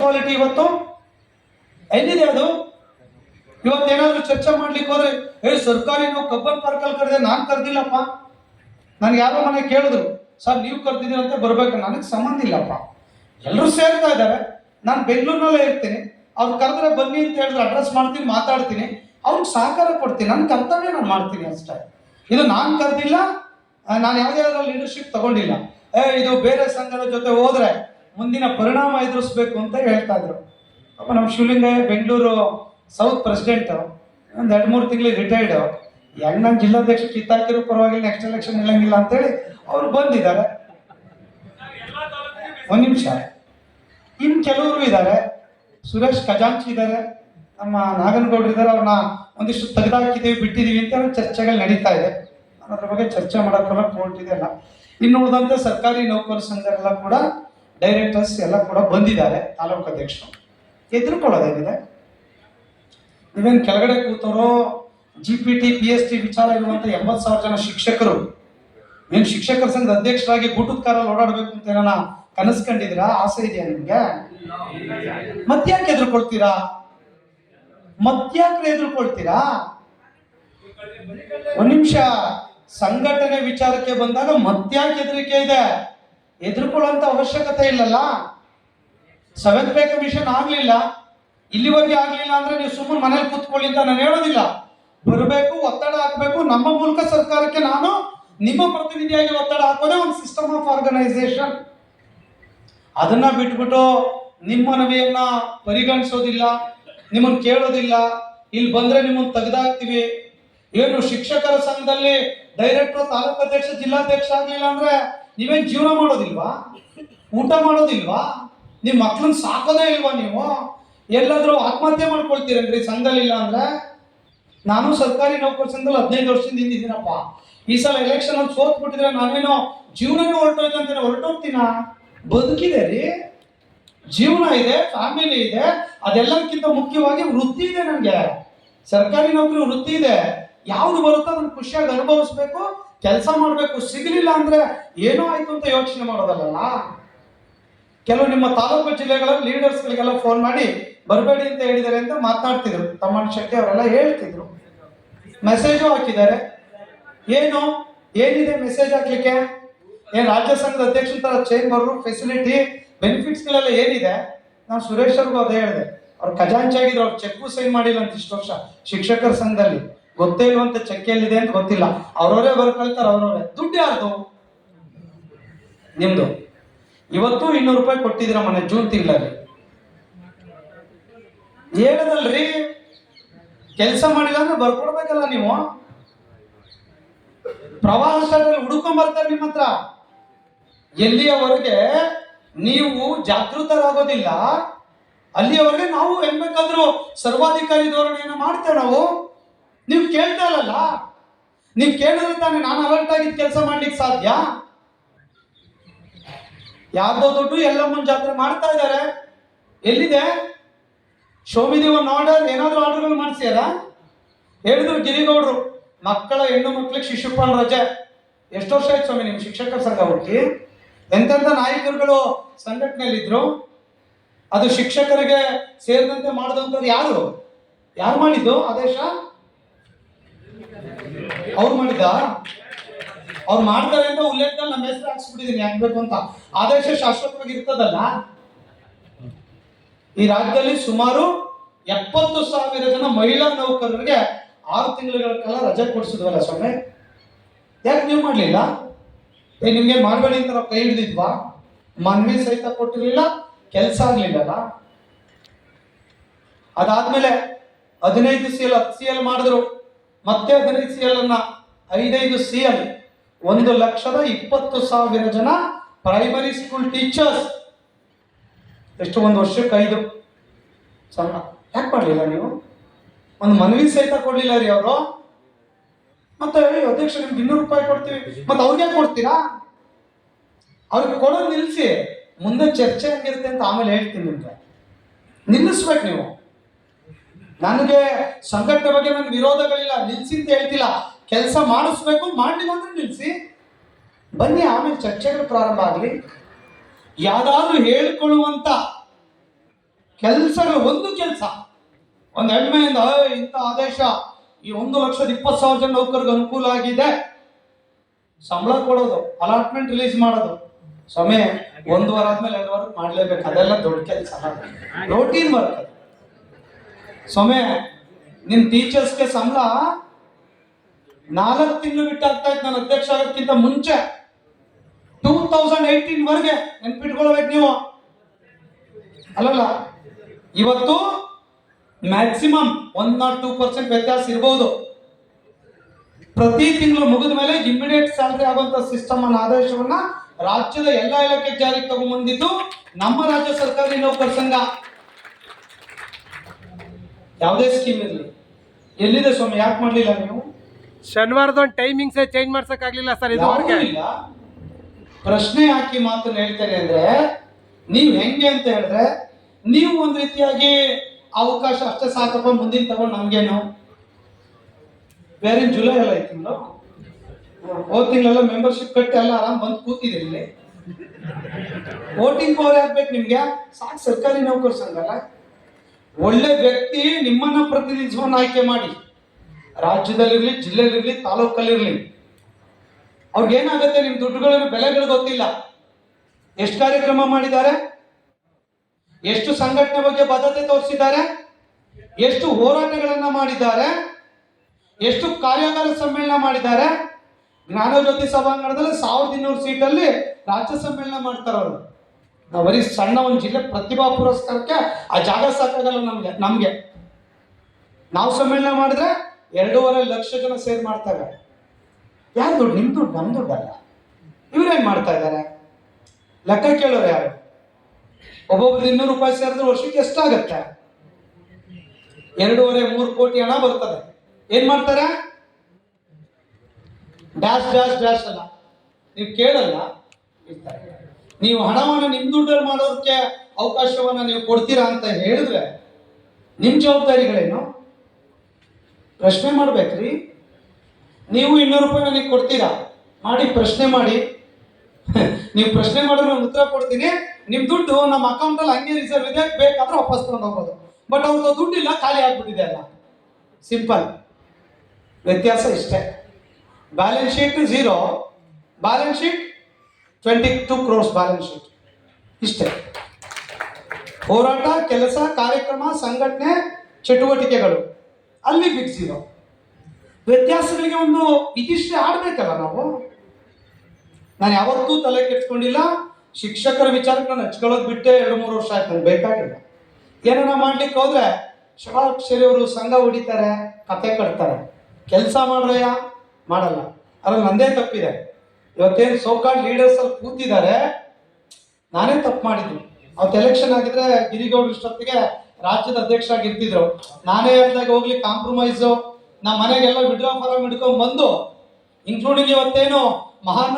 Quality ಇವತ್ತು? ಎಲ್ಲಿದೆ ಅದು? ಇವತ್ತೇನಾದ್ರೂ ಚರ್ಚೆ ಮಾಡ್ಲಿಕ್ಕೆ ಹೋದ್ರೆ, ಏ, ಸರ್ಕಾರಿ ನಾವು ಕಬ್ಬನ್ ಪಾರ್ಕಲ್ಲಿ ಕರೆದೆ, ನಾನು ಕರೆದಿಲ್ಲಪ್ಪ. ನನ್ಗೆ ಯಾರೋ ಮನೆ ಕೇಳಿದ್ರು, ಸರ್, ನೀವು ಕರ್ದಿದ್ದೀರಂತೆ ಬರ್ಬೇಕು, ನನಗೆ ಸಂಬಂಧ ಇಲ್ಲಪ್ಪ. ಎಲ್ಲರೂ ಸೇರ್ತಾ ಇದ್ದಾರೆ. ನಾನು ಬೆಂಗಳೂರಿನಲ್ಲೇ ಇರ್ತೀನಿ. ಅವ್ರು ಕರೆದ್ರೆ ಬನ್ನಿ ಅಂತ ಹೇಳಿದ್ರೆ ಅಡ್ರೆಸ್ ಮಾಡ್ತೀನಿ, ಮಾತಾಡ್ತೀನಿ. ಅವ್ರಿಗೆ ಸಹಕಾರ ಕೊಡ್ತೀನಿ. ನನ್ನ ಕರ್ತವ್ಯ ನಾನು ಮಾಡ್ತೀನಿ ಅಷ್ಟೇ. ಇದು ನಾನು ಕರೆದಿಲ್ಲ, ನಾನು ಯಾವುದೇ ಲೀಡರ್ಶಿಪ್ ತಗೊಂಡಿಲ್ಲ. ಏ, ಇದು ಬೇರೆ ಸಂಘದ ಜೊತೆ ಹೋದ್ರೆ ಮುಂದಿನ ಪರಿಣಾಮ ಎದುರಿಸ್ಬೇಕು ಅಂತ ಹೇಳ್ತಾ ಇದ್ರು. ಅಪ್ಪ, ನಮ್ಮ ಶಿವಲಿಂಗಯ್ಯ ಬೆಂಗಳೂರು ಸೌತ್ ಪ್ರೆಸಿಡೆಂಟ್ ಒಂದು ಎರಡು ಮೂರು ತಿಂಗಳಿಗೆ ರಿಟೈರ್ಡ್ ಹೆಂಗ್ ನಮ್ಮ ಜಿಲ್ಲಾಧ್ಯಕ್ಷ ಕಿತ್ತಾಕಿರೋ ಪರವಾಗಿಲ್ಲ ನೆಕ್ಸ್ಟ್ ಎಲೆಕ್ಷನ್ ನಿಲ್ಲಂಗಿಲ್ಲ ಅಂತೇಳಿ ಅವ್ರು ಬಂದಿದ್ದಾರೆ. ಒಂದು ನಿಮಿಷ. ಇನ್ನು ಕೆಲವರು ಇದ್ದಾರೆ ಸುರೇಶ್ ಖಜಾಂಚಿ ಇದ್ದಾರೆ ನಮ್ಮ ನಾಗನಗೌಡರು ಇದ್ದಾರೆ ಅವ್ರನ್ನ ಒಂದಿಷ್ಟು ತೆಗೆದಾಕಿದ್ದೀವಿ ಬಿಟ್ಟಿದ್ದೀವಿ ಅಂತ ಚರ್ಚೆಗಳು ನಡೀತಾ ಇದೆ. ಅನ್ನೋದ್ರ ಬಗ್ಗೆ ಚರ್ಚೆ ಮಾಡೋಕ್ಕೆಲ್ಲ ಕೋರ್ಟ್ ಇದೆಯಲ್ಲ ಇನ್ನು ಉಳಿದಂತೆ ಸರ್ಕಾರಿ ನೌಕರ ಸಂಘರೆಲ್ಲ ಕೂಡ ಡೈರೆಕ್ಟರ್ಸ್ ಎಲ್ಲ ಕೂಡ ಬಂದಿದ್ದಾರೆ, ತಾಲೂಕು ಅಧ್ಯಕ್ಷರು. ಎದುರುಕೊಳ್ಳೋದೇನಿದೆ? ನೀವೇನು ಕೆಳಗಡೆ ಕೂತವರು G P T P S T ವಿಚಾರ ಇರುವಂತ ಎಂಬತ್ತು ಸಾವಿರ ಜನ ಶಿಕ್ಷಕರು. ನೀನು ಶಿಕ್ಷಕರ ಸಂಘದ ಅಧ್ಯಕ್ಷರಾಗಿ ಗೂಟದ ಕಾರಲ್ಲಿ ಓಡಾಡಬೇಕು ಅಂತ ಏನೋ ಕನಸು ಕಂಡಿದ್ದೀರಾ ಆಸೆ ಇದೆಯಾ ನಿಮ್ಗೆ? ಮತ್ಯಾಕೆ ಎದುರುಕೊಳ್ತೀರಾ? ಮತ್ಯಾಕೆ ಎದುರುಕೊಳ್ತೀರಾ? ಒಂದ್ ನಿಮಿಷ, ಸಂಘಟನೆ ವಿಚಾರಕ್ಕೆ ಬಂದಾಗ ಮತ್ಯಾಕೆ ಹೆದರಿಕೆ ಇದೆ? ಎದುರ್ಕೊಳ್ಳುವಂತ ಅವಶ್ಯಕತೆ ಇಲ್ಲಲ್ಲ? ಸೆವೆಂತ್ ಪೇ ಕಮಿಷನ್ ಆಗ್ಲಿಲ್ಲ. ಇಲ್ಲಿವರೆಗೆ ಆಗ್ಲಿಲ್ಲ ಅಂದ್ರೆ ನೀವು ಸುಮ್ಮನೆ ಮನೇಲಿ ಕೂತ್ಕೊಳ್ಳಿ ಅಂತ ನಾನು ಹೇಳೋದಿಲ್ಲ. ಬರಬೇಕು, ಒತ್ತಡ ಹಾಕಬೇಕು. ನಮ್ಮ ಮೂಲಕ ಸರ್ಕಾರಕ್ಕೆ ನಾನು ನಿಮ್ಮ ಪ್ರತಿನಿಧಿಯಾಗಿ ಒತ್ತಡ ಹಾಕೋದೇ ಒಂದು ಸಿಸ್ಟಮ್ ಆಫ್ ಆರ್ಗನೈಸೇಷನ್ ಅದನ್ನ ಬಿಟ್ಬಿಟ್ಟು ನಿಮ್ಮ ಮನವಿಯನ್ನ ಪರಿಗಣಿಸೋದಿಲ್ಲ ನಿಮ್ಮನ್ನು ಕೇಳೋದಿಲ್ಲ. ಇಲ್ಲಿ ಬಂದ್ರೆ ನಿಮ್ಮನ್ನ ತೆಗೆದಾಕ್ತಿವಿ. ಏನು ಶಿಕ್ಷಕರ ಸಂಘದಲ್ಲಿ ಡೈರೆಕ್ಟರ್ ತಾಲೂಕು ಅಧ್ಯಕ್ಷ, ಜಿಲ್ಲಾಧ್ಯಕ್ಷ ಆಗ್ಲಿಲ್ಲ ಅಂದ್ರೆ ನೀವೇನ್ ಜೀವನ ಮಾಡೋದಿಲ್ವಾ? ಊಟ ಮಾಡೋದಿಲ್ವಾ? ನಿಮ್ಮ ಮಕ್ಳನ್ನ ಸಾಕೋದೇ ಇಲ್ವಾ ನೀವು? ಎಲ್ಲಾದರೂ ಆತ್ಮಹತ್ಯೆ ಮಾಡ್ಕೊಳ್ತೀರೇನ್ರಿ ಸಂಘದಲ್ಲಿ ಇಲ್ಲ ಅಂದ್ರೆ? ನಾನು ಸರ್ಕಾರಿ ನೌಕರ ಸಂಘದಲ್ಲಿ ಹದಿನೈದು ವರ್ಷದಿಂದ ಹಿಂದಿದ್ದೀನಪ್ಪ. ಈ ಸಲ ಎಲೆಕ್ಷನ್ ಅಲ್ಲಿ ಸೋತ್ ಬಿಟ್ಟಿದ್ರೆ ನಾನೇನೋ ಜೀವನನೇ ಹೊರಟೋಯ್ತು ಅಂತ ಹೊರಟೋಗ್ತೀನ? ಬದುಕಿದೆ ರೀ. ಜೀವನ ಇದೆ, ಫ್ಯಾಮಿಲಿ ಇದೆ ಅದೆಲ್ಲಕ್ಕಿಂತ ಮುಖ್ಯವಾಗಿ ವೃತ್ತಿ ಇದೆ ನನಗೆ ಸರ್ಕಾರಿ ನೌಕರಿ ವೃತ್ತಿ ಇದೆ. ಯಾವ್ದು ಬರುತ್ತೋ ಅದನ್ನ ಖುಷಿಯಾಗಿ ಅನುಭವಿಸ್ಬೇಕು ಕೆಲಸ ಮಾಡಬೇಕು, ಸಿಗಲಿಲ್ಲ ಅಂದ್ರೆ ಏನೋ ಆಯ್ತು ಅಂತ ಯೋಚನೆ ಮಾಡೋದಲ್ಲ ಕೆಲವು ನಿಮ್ಮ ತಾಲೂಕು ಜಿಲ್ಲೆಗಳ ಲೀಡರ್ಸ್ಗಳಿಗೆಲ್ಲ ಫೋನ್ ಮಾಡಿ, ಬರಬೇಡಿ ಅಂತ ಹೇಳಿದ್ದಾರೆ ಅಂತ ಮಾತಾಡ್ತಿದ್ರು. ತಮ್ಮಣ್ಣ ಶೆಟ್ಟಿ ಅವರೆಲ್ಲ ಹೇಳ್ತಿದ್ರು. ಮೆಸೇಜು ಹಾಕಿದ್ದಾರೆ. ಏನು? ಏನಿದೆ ಮೆಸೇಜ್ ಹಾಕ್ಲಿಕ್ಕೆ? ಏನು ರಾಜ್ಯ ಸಂಘದ ಅಧ್ಯಕ್ಷ ತರ ಚೇಂಬರ್ ಫೆಸಿಲಿಟಿ ಬೆನಿಫಿಟ್ಸ್ಗಳೆಲ್ಲ ಏನಿದೆ? ನಾನು ಸುರೇಶ್ ಅವ್ರಿಗೂ ಅದೇ ಹೇಳಿದೆ. ಅವ್ರು ಖಜಾಂಚಿ ಆಗಿದ್ರು ಅವ್ರು ಚೆಕ್ ಸೈನ್ ಮಾಡಿಲ್ಲ ಅಂತ ಇಷ್ಟು ವರ್ಷ ಶಿಕ್ಷಕರ ಸಂಘದಲ್ಲಿ. ಗೊತ್ತೇ ಇಲ್ವಂತ ಚಕ್ಕೆಯಲ್ಲಿದೆ ಅಂತ ಗೊತ್ತಿಲ್ಲ. ಅವ್ರವರೇ ಬರ್ಕೊಳ್ತಾರೆ ಅವ್ರವರೇ. ದುಡ್ಡು ಯಾರ್ದು? ನಿಮ್ದು. ಇವತ್ತು ಇನ್ನೂರು ರೂಪಾಯಿ ಕೊಟ್ಟಿದ್ದೀರ ಮನೆ ಜೂನ್ ತಿಂಗಳಲ್ಲಿ. ಹೇಳದಲ್ರಿ? ಕೆಲಸ ಮಾಡಿಲ್ಲ ಬರ್ಕೊಡ್ಬೇಕಲ್ಲ ನೀವು? ಪ್ರವಾಹ ಸ್ಥಳದಲ್ಲಿ ಹುಡುಕೊಂಡ್ ಬರ್ತಾರೆ ನಿಮ್ಮ ಹತ್ರ. ಎಲ್ಲಿಯವರೆಗೆ ನೀವು ಜಾಗೃತರಾಗೋದಿಲ್ಲ, ಅಲ್ಲಿಯವರೆಗೆ ನಾವು ಹೆಂಗ್ ಸರ್ವಾಧಿಕಾರಿ ಧೋರಣೆಯನ್ನು ಮಾಡ್ತೇವೆ ನಾವು. ನೀವು ಕೇಳ್ತಾ ಇಲ್ಲಲ್ಲ ನೀವು ಕೇಳಿದ್ರೆ ತಾನೆ ನಾನು ಅಲರ್ಟ್ ಆಗಿದ್ದ ಕೆಲಸ ಮಾಡ್ಲಿಕ್ಕೆ ಸಾಧ್ಯ? ಯಾರ್ದೋ ದುಡ್ಡು ಎಲ್ಲಮ್ಮನ ಜಾತ್ರೆ ಮಾಡ್ತಾ ಇದ್ದಾರೆ ಎಲ್ಲಿದೆ? ಶೋಭಿನಿ ಒಂದು ಆರ್ಡರ್ ಏನಾದ್ರೂ ಆರ್ಡರ್ಗಳು ಮಾಡಿಸ್ಯಾರ ಹೇಳಿದ್ರು ಗಿರಿಗೌಡರು, ಮಕ್ಕಳ ಹೆಣ್ಣು ಮಕ್ಕಳಿಗೆ ಶಿಶುಪಾಲ್ ರಜೆ. ಎಷ್ಟು ವರ್ಷ ಆಯ್ತು ಸ್ವಾಮಿ ನಿಮ್ಮ ಶಿಕ್ಷಕರ ಸಂಘ ಹುಡುಕಿ? ಎಂತೆಂಥ ನಾಯಕರುಗಳು ಸಂಘಟನೆಯಲ್ಲಿದ್ದರು ಅದು ಶಿಕ್ಷಕರಿಗೆ ಸೇರಿದಂತೆ ಮಾಡಿದಂಥದ್ದು ಯಾರು? ಯಾರು ಮಾಡಿದ್ದು? ಆದೇಶ? ಅವ್ರು ಮಾಡಿದ? ಅವ್ರು ಮಾಡ್ತಾರೆ ಅಂತ ಉಲ್ಲೇಖದಲ್ಲಿ ನಮ್ಮ ಹೆಸರು ಹಾಕ್ಸ್ಬಿಟ್ಟಿದೀನಿ ಯಾಕೆ ಬೇಕು ಅಂತ. ಆದೇಶ ಶಾಶ್ವತವಾಗಿ ಇರ್ತದಲ್ಲ? ಈ ರಾಜ್ಯದಲ್ಲಿ ಸುಮಾರು ಎಪ್ಪತ್ತು ಸಾವಿರ ಜನ ಮಹಿಳಾ ನೌಕರರಿಗೆ ಆರು ತಿಂಗಳ ಕಾಲ ರಜೆ ಕೊಡಿಸಿದ್ವಲ್ಲ ಸ್ವಾಮಿ? ಯಾಕೆ ನೀವು ಮಾಡಲಿಲ್ಲ? ಏ, ನಿಮ್ಗೆ ಮಾಡಬೇಡಿ ಅಂತ ನಾವು ಕೈ ಹಿಡಿದಿದ್ವಾ? ಮನವಿ ಸಹಿತ ಕೊಟ್ಟಿರಲಿಲ್ಲ, ಕೆಲಸ ಆಗ್ಲಿಲ್ಲಲ್ಲ? ಅದಾದ್ಮೇಲೆ ಹದಿನೈದು ಸಿ ಎಲ್ ಹತ್ತು ಸಿ ಎಲ್ ಮಾಡಿದ್ರು. ಮತ್ತೆ ಹದಿನೈದು ಸಿ ಎಲ್ ಐದೈದು ಸಿ ಎಲ್ ಒಂದು ಲಕ್ಷದ ಇಪ್ಪತ್ತು ಸಾವಿರ ಜನ ಪ್ರೈಮರಿ ಸ್ಕೂಲ್ ಟೀಚರ್ಸ್ ಎಷ್ಟು ಒಂದು ವರ್ಷಕ್ಕೆ ಐದು? ಸಣ್ಣ ಯಾಕೆ ಮಾಡಲಿಲ್ಲ ನೀವು? ಒಂದು ಮನವಿ ಸಹಿತ ಕೊಡಲಿಲ್ಲ ರೀ ಅವರು. ಮತ್ತೆ ಅಧ್ಯಕ್ಷ, ನಿಮ್ಗೆ ಇನ್ನೂರು ರೂಪಾಯಿ ಕೊಡ್ತೀವಿ. ಮತ್ತೆ ಅವ್ರಿಗೆ ಕೊಡ್ತೀರಾ? ಅವ್ರಿಗೆ ಕೊಡೋದು ನಿಲ್ಲಿಸಿ ಮುಂದೆ ಚರ್ಚೆ ಹೆಂಗಿರುತ್ತೆ ಅಂತ ಆಮೇಲೆ ಹೇಳ್ತೀನಿ ನಿಮ್ಗೆ. ನಿಲ್ಲಿಸ್ಬೇಕು ನೀವು. ನನಗೆ ಸಂಘಟನೆ ಬಗ್ಗೆ ನನಗೆ ವಿರೋಧಗಳಿಲ್ಲ ನಿಲ್ಸಿ ಅಂತ ಹೇಳ್ತಿಲ್ಲ. ಕೆಲಸ ಮಾಡಿಸ್ಬೇಕು ಮಾಡಲಿಲ್ಲ ಅಂದ್ರೆ ನಿಲ್ಸಿ. ಬನ್ನಿ ಆಮೇಲೆ ಚರ್ಚೆಗಳು ಪ್ರಾರಂಭ ಆಗಲಿ. ಯಾವ್ದಾದ್ರು ಹೇಳ್ಕೊಳ್ಳುವಂತ ಕೆಲಸಗಳು ಒಂದು ಕೆಲಸ. ಒಂದು ಹೆಣ್ಮೆಯಿಂದ "ಏಯ್, ಇಂಥ ಆದೇಶ ಈ ಒಂದು ಲಕ್ಷದ ಇಪ್ಪತ್ತು ಸಾವಿರ ಜನ ನೌಕರಿಗೆ ಅನುಕೂಲ ಆಗಿದೆ. ಸಂಬಳ ಕೊಡೋದು ಅಲಾಟ್ಮೆಂಟ್ ರಿಲೀಸ್ ಮಾಡೋದು. ಸಮಯ ಒಂದು ವಾರ ಆದ್ಮೇಲೆ ಎರಡು ವಾರ ಮಾಡ್ಲೇಬೇಕು. ಅದೆಲ್ಲ ದೊಡ್ಡ ಕೆಲಸ ರೋಟೀನ್ ವರ್ಕ್ ಅದು. ಸಮಯ ನಿನ್ ಟೀಚರ್ಸ್ಗೆ ಸಂಬಳ ನಾಲ್ಕು ತಿಂಗಳು ಬಿಟ್ಟು ಆಗ್ತಾ ಇತ್ತು ನಾನು ಅಧ್ಯಕ್ಷ ಆಗೋದಕ್ಕಿಂತ ಮುಂಚೆ. ಟೂ ತೌಸಂಡ್ ಏಯ್ಟೀನ್ ವರೆಗೆ ನೆನ್ಪಿಟ್ಕೊಳ್ಬೇಕು ನೀವು. ಅಲ್ಲಲ್ಲ, ಇವತ್ತು maximum one naught two percent ವ್ಯತ್ಯಾಸ ಇರಬಹುದು ಪ್ರತಿ ತಿಂಗಳು ಮುಗಿದ ಮೇಲೆ ಇಮಿಡಿಯೇಟ್ ಸ್ಯಾಲರಿ ಆಗುವಂತ ಸಿಸ್ಟಮ್ ಅನ್ನ, ಆದೇಶವನ್ನ ರಾಜ್ಯದ ಎಲ್ಲ ಇಲಾಖೆ ಜಾರಿಗೆ ತಗೊಂಡ್ಬಂದಿದ್ದು ನಮ್ಮ ರಾಜ್ಯ ಸರ್ಕಾರಿ ನೌಕರ ಸಂಘ. ಯಾವುದೇ ಸ್ಕೀಮ್ ಇರಲಿ. ಎಲ್ಲಿದೆ ಸ್ವಾಮಿ? ಯಾಕೆ ಮಾಡಲಿಲ್ಲ ನೀವು? ಶನಿವಾರದ ಟೈಮಿಂಗ್ಸ್ ಚೇಂಜ್ ಮಾಡ್ಸಕ್ ಆಗ್ಲಿಲ್ಲ ಸರ್ ಇದುವರೆಗೆ ಯಾವುದೂ ಇಲ್ಲ. ಪ್ರಶ್ನೆ ಹಾಕಿ ಮಾತನ್ನ ಹೇಳ್ತೇನೆ ಅಂದ್ರೆ ನೀವು ಹೆಂಗೆ ಅಂತ ಹೇಳಿದ್ರೆ ನೀವು ಒಂದ್ ರೀತಿಯಾಗಿ ಅವಕಾಶ ಅಷ್ಟೇ ಸಾಕಪ್ಪ ಮುಂದಿನ ತಗೊಂಡು ನಮ್ಗೇನು? ಬೇರೆ ಜುಲೈ ಎಲ್ಲ ಐತಿ ತಿಂಗಳು. ಹೋದ್ ತಿಂಗಳೆಲ್ಲ ಮೆಂಬರ್ಶಿಪ್ ಕಟ್ಟಿ ಎಲ್ಲ ಆರಾಮ್ ಬಂದು ಕೂತಿದೆ ಇಲ್ಲಿ. ವೋಟಿಂಗ್ ಪವರ್ ಆಗ್ಬೇಕು ನಿಮ್ಗೆ? ಸಾಕು ಸರ್ಕಾರಿ ನೌಕರ ಸಂಘಲ್ಲ ಒಳ್ಳೆ ವ್ಯಕ್ತಿ ನಿಮ್ಮನ್ನ ಪ್ರತಿನಿಧಿಸುವನ್ನ ಆಯ್ಕೆ ಮಾಡಿ. ರಾಜ್ಯದಲ್ಲಿರಲಿ, ಜಿಲ್ಲೆಯಲ್ಲಿರಲಿ, ತಾಲೂಕಲ್ಲಿರಲಿ. ಅವ್ರಿಗೆ ಏನಾಗುತ್ತೆ? ನಿಮ್ ದುಡ್ಡುಗಳನ್ನು ಬೆಲೆಗಳು ಗೊತ್ತಿಲ್ಲ. ಎಷ್ಟು ಕಾರ್ಯಕ್ರಮ ಮಾಡಿದ್ದಾರೆ? ಎಷ್ಟು ಸಂಘಟನೆ ಬಗ್ಗೆ ಬದ್ಧತೆ ತೋರಿಸಿದ್ದಾರೆ? ಎಷ್ಟು ಹೋರಾಟಗಳನ್ನ ಮಾಡಿದ್ದಾರೆ? ಎಷ್ಟು ಕಾರ್ಯಾಗಾರ ಸಮ್ಮೇಳನ ಮಾಡಿದ್ದಾರೆ? ಜ್ಞಾನಜ್ಯೋತಿ ಸಭಾಂಗಣದಲ್ಲಿ ಸಾವಿರದ ಇನ್ನೂರು ಸೀಟಲ್ಲಿ ರಾಜ್ಯ ಸಮ್ಮೇಳನ ಮಾಡ್ತಾರೆ ಅವರು ನಾವು ಬರೀ ಸಣ್ಣ ಒಂದು ಜಿಲ್ಲೆ ಪ್ರತಿಭಾ ಪುರಸ್ಕಾರಕ್ಕೆ ಆ ಜಾಗ ಸಾಕಾಗಲ್ಲ ನಮಗೆ ನಮಗೆ. ನಾವು ಸಮ್ಮೇಳನ ಮಾಡಿದ್ರೆ ಎರಡೂವರೆ ಲಕ್ಷ ಜನ ಸೇರ್ ಮಾಡ್ತಾರೆ. ಯಾರು ದುಡ್ಡು? ನಿಮ್ಮ ದುಡ್ಡು, ನಮ್ ದುಡ್ಡಲ್ಲ. ಇವ್ರೇನ್ ಮಾಡ್ತಾ ಇದ್ದಾರೆ ಲೆಕ್ಕ ಕೇಳೋರು ಯಾರು? ಒಬ್ಬೊಬ್ರು ಇನ್ನೂರು ರೂಪಾಯಿ ಸೇರಿದ್ರೆ ವರ್ಷಕ್ಕೆ ಎಷ್ಟಾಗತ್ತೆ? ಎರಡೂವರೆ, ಮೂರು ಕೋಟಿ ಹಣ ಬರ್ತದೆ. ಏನ್ ಮಾಡ್ತಾರೆ? ಡ್ಯಾಶ್ ಡ್ಯಾಶ್ ಡ್ಯಾಶ್ ಅಲ್ಲ. ನೀವು ಕೇಳಲ್ಲ. ಇರ್ತಾರೆ. ನೀವು ಹಣವನ್ನು ನಿಮ್ ದುಡ್ಡಲ್ಲಿ ಮಾಡೋದಕ್ಕೆ ಅವಕಾಶವನ್ನ ನೀವು ಕೊಡ್ತೀರಾ ಅಂತ ಹೇಳಿದ್ರೆ ನಿಮ್ಮ ಜವಾಬ್ದಾರಿಗಳೇನು? ಪ್ರಶ್ನೆ ಮಾಡ್ಬೇಕ್ರಿ. ನೀವು ಇನ್ನೂರು ರೂಪಾಯಿ ನನಗೆ ಕೊಡ್ತೀರಾ? ಮಾಡಿ ಪ್ರಶ್ನೆ ಮಾಡಿ. ನೀವು ಪ್ರಶ್ನೆ ಮಾಡಿದ್ರೆ ನಾನು ಉತ್ತರ ಕೊಡ್ತೀನಿ. ನಿಮ್ಮ ದುಡ್ಡು ನಮ್ಮ ಅಕೌಂಟಲ್ಲಿ ಹಂಗೆ ರಿಸರ್ವ್ ಇದೆ, ಬೇಕಾದ್ರೆ ವಾಪಸ್ ತಗೊಂಡು ಹೋಗ್ಬೋದು. ಬಟ್ ಅವ್ರದ್ದು ದುಡ್ಡು ಇಲ್ಲ ಖಾಲಿ ಆಗ್ಬಿಟ್ಟಿದೆ ಅಲ್ಲ. ಸಿಂಪಲ್ ವ್ಯತ್ಯಾಸ ಇಷ್ಟೇ. Balance sheet zero balance sheet twenty two crores balance sheet ಇಷ್ಟೇ. ಹೋರಾಟ, ಕೆಲಸ, ಕಾರ್ಯಕ್ರಮ, ಸಂಘಟನೆ, ಚಟುವಟಿಕೆಗಳು. ಅಲ್ಲಿ ಬಿಗ್ ಝೀರೋ ವ್ಯತ್ಯಾಸಗಳಿಗೆ ಒಂದು ಇದಿಷ್ಟೇ ಆಡಬೇಕಲ್ಲ ನಾವು? ನಾನು ಯಾವತ್ತೂ ತಲೆ ಕೆಡ್ಸ್ಕೊಂಡಿಲ್ಲ. ಶಿಕ್ಷಕರ ವಿಚಾರಕ್ಕೆ ನಾನು ಹಚ್ಕೊಳ್ಳೋದು ಬಿಟ್ಟೆ ಎರಡು, ಮೂರು ವರ್ಷ ಆಯ್ತು ನನಗೆ ಬೇಕಾಗಿಲ್ಲ. ಏನಾರ ಮಾಡ್ಲಿಕ್ಕೆ ಹೋದ್ರೆ ಷಡಾಕ್ಷರಿ ಅವರು ಸಂಘ ಹೊಡಿತಾರೆ, ಕತೆ ಕಟ್ತಾರೆ. ಕೆಲಸ ಮಾಡ್ರಯ್ಯ? ಮಾಡಲ್ಲ. ಅದ್ರಲ್ಲಿ ನಂದೇ ತಪ್ಪಿದೆ. ಇವತ್ತೇನು ಸೋಕಾಲ್ ಲೀಡರ್ಸ್ ಅಲ್ಲಿ ಕೂತಿದ್ದಾರೆ. ನಾನೇ ತಪ್ಪು ಮಾಡಿದ್ದು. ಅವತ್ತು ಎಲೆಕ್ಷನ್ ಆಗಿದ್ರೆ ಗಿರಿಗೌಡ ಇಷ್ಟೊತ್ತಿಗೆ ರಾಜ್ಯದ ಅಧ್ಯಕ್ಷ ಆಗಿರ್ತಿದ್ರು ನಾನೇ ಹೇಳ್ದಾಗ ಹೋಗ್ಲಿ ಕಾಂಪ್ರಮೈಸು ನಮ್ಮ ಮನೆಗೆಲ್ಲ ವಿಡ್ರಾ ಫಾರಂ ಹಿಡ್ಕೊಂಡ್ ಬಂದು ಇನ್ಕ್ಲೂಡಿಂಗ್ ಇವತ್ತೇನು ಮಹಾನ್